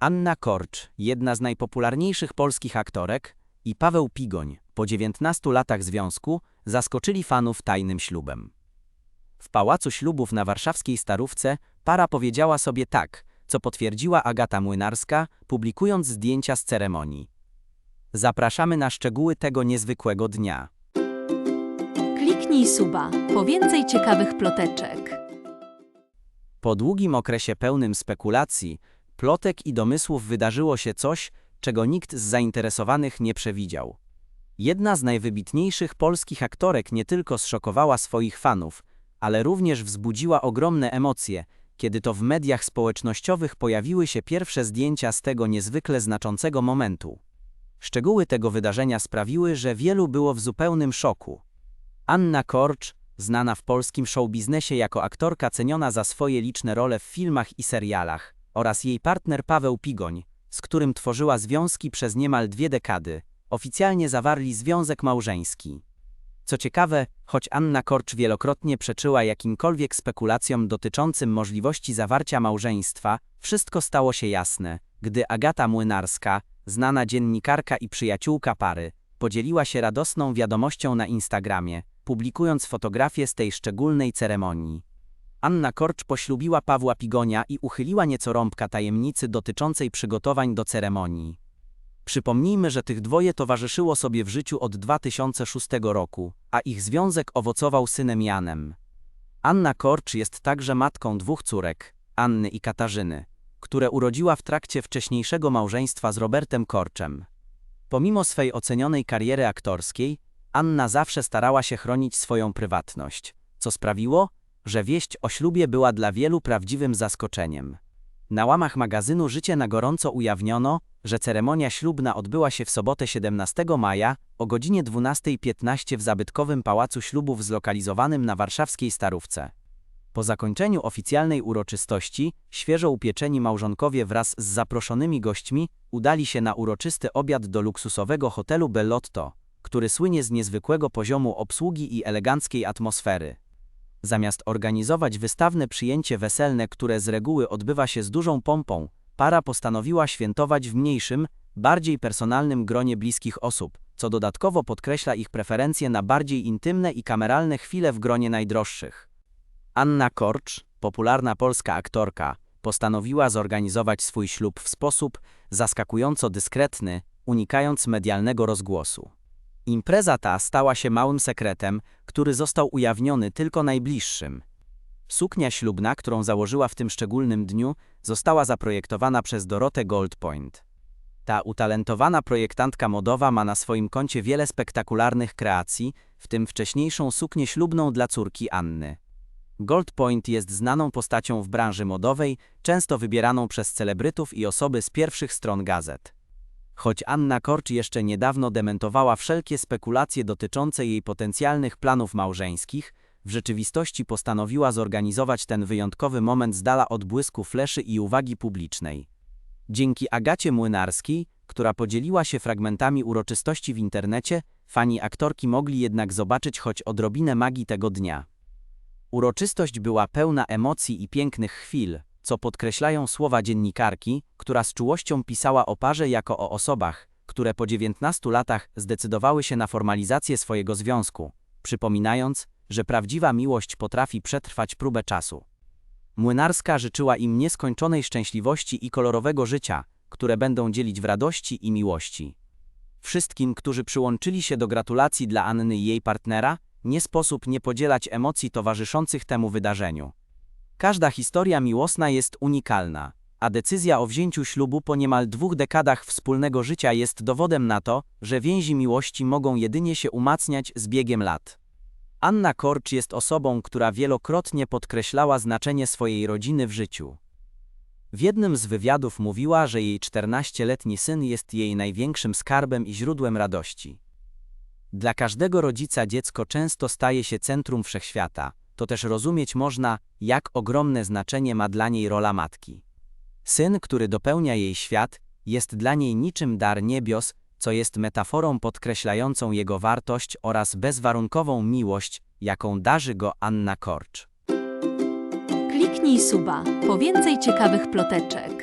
Anna Korcz, jedna z najpopularniejszych polskich aktorek, i Paweł Pigoń, po 19 latach związku, zaskoczyli fanów tajnym ślubem. W pałacu ślubów na warszawskiej Starówce para powiedziała sobie tak, co potwierdziła Agata Młynarska, publikując zdjęcia z ceremonii. Zapraszamy na szczegóły tego niezwykłego dnia. Kliknij suba po więcej ciekawych ploteczek. Po długim okresie pełnym spekulacji, plotek i domysłów wydarzyło się coś, czego nikt z zainteresowanych nie przewidział. Jedna z najwybitniejszych polskich aktorek nie tylko zszokowała swoich fanów, ale również wzbudziła ogromne emocje, kiedy to w mediach społecznościowych pojawiły się pierwsze zdjęcia z tego niezwykle znaczącego momentu. Szczegóły tego wydarzenia sprawiły, że wielu było w zupełnym szoku. Anna Korcz, znana w polskim showbiznesie jako aktorka ceniona za swoje liczne role w filmach i serialach, oraz jej partner Paweł Pigoń, z którym tworzyła związki przez niemal dwie dekady, oficjalnie zawarli związek małżeński. Co ciekawe, choć Anna Korcz wielokrotnie przeczyła jakimkolwiek spekulacjom dotyczącym możliwości zawarcia małżeństwa, wszystko stało się jasne, gdy Agata Młynarska, znana dziennikarka i przyjaciółka pary, podzieliła się radosną wiadomością na Instagramie, publikując fotografię z tej szczególnej ceremonii. Anna Korcz poślubiła Pawła Pigonia i uchyliła nieco rąbka tajemnicy dotyczącej przygotowań do ceremonii. Przypomnijmy, że tych dwoje towarzyszyło sobie w życiu od 2006 roku, a ich związek owocował synem Janem. Anna Korcz jest także matką dwóch córek, Anny i Katarzyny, które urodziła w trakcie wcześniejszego małżeństwa z Robertem Korczem. Pomimo swej ocenionej kariery aktorskiej, Anna zawsze starała się chronić swoją prywatność, co sprawiło, że wieść o ślubie była dla wielu prawdziwym zaskoczeniem. Na łamach magazynu Życie na gorąco ujawniono, że ceremonia ślubna odbyła się w sobotę 17 maja o godzinie 12.15 w zabytkowym pałacu ślubów zlokalizowanym na warszawskiej Starówce. Po zakończeniu oficjalnej uroczystości, świeżo upieczeni małżonkowie wraz z zaproszonymi gośćmi udali się na uroczysty obiad do luksusowego hotelu Bellotto, który słynie z niezwykłego poziomu obsługi i eleganckiej atmosfery. Zamiast organizować wystawne przyjęcie weselne, które z reguły odbywa się z dużą pompą, para postanowiła świętować w mniejszym, bardziej personalnym gronie bliskich osób, co dodatkowo podkreśla ich preferencje na bardziej intymne i kameralne chwile w gronie najdroższych. Anna Korcz, popularna polska aktorka, postanowiła zorganizować swój ślub w sposób zaskakująco dyskretny, unikając medialnego rozgłosu. Impreza ta stała się małym sekretem, który został ujawniony tylko najbliższym. Suknia ślubna, którą założyła w tym szczególnym dniu, została zaprojektowana przez Dorotę Goldpoint. Ta utalentowana projektantka modowa ma na swoim koncie wiele spektakularnych kreacji, w tym wcześniejszą suknię ślubną dla córki Anny. Goldpoint jest znaną postacią w branży modowej, często wybieraną przez celebrytów i osoby z pierwszych stron gazet. Choć Anna Korcz jeszcze niedawno dementowała wszelkie spekulacje dotyczące jej potencjalnych planów małżeńskich, w rzeczywistości postanowiła zorganizować ten wyjątkowy moment z dala od błysku fleszy i uwagi publicznej. Dzięki Agacie Młynarskiej, która podzieliła się fragmentami uroczystości w internecie, fani aktorki mogli jednak zobaczyć choć odrobinę magii tego dnia. Uroczystość była pełna emocji i pięknych chwil, co podkreślają słowa dziennikarki, która z czułością pisała o parze jako o osobach, które po 19 latach zdecydowały się na formalizację swojego związku, przypominając, że prawdziwa miłość potrafi przetrwać próbę czasu. Młynarska życzyła im nieskończonej szczęśliwości i kolorowego życia, które będą dzielić w radości i miłości. Wszystkim, którzy przyłączyli się do gratulacji dla Anny i jej partnera, nie sposób nie podzielać emocji towarzyszących temu wydarzeniu. Każda historia miłosna jest unikalna, a decyzja o wzięciu ślubu po niemal dwóch dekadach wspólnego życia jest dowodem na to, że więzi miłości mogą jedynie się umacniać z biegiem lat. Anna Korcz jest osobą, która wielokrotnie podkreślała znaczenie swojej rodziny w życiu. W jednym z wywiadów mówiła, że jej 14-letni syn jest jej największym skarbem i źródłem radości. Dla każdego rodzica dziecko często staje się centrum wszechświata, to też rozumieć można, jak ogromne znaczenie ma dla niej rola matki. Syn, który dopełnia jej świat, jest dla niej niczym dar niebios, co jest metaforą podkreślającą jego wartość oraz bezwarunkową miłość, jaką darzy go Anna Korcz. Kliknij suba po więcej ciekawych ploteczek.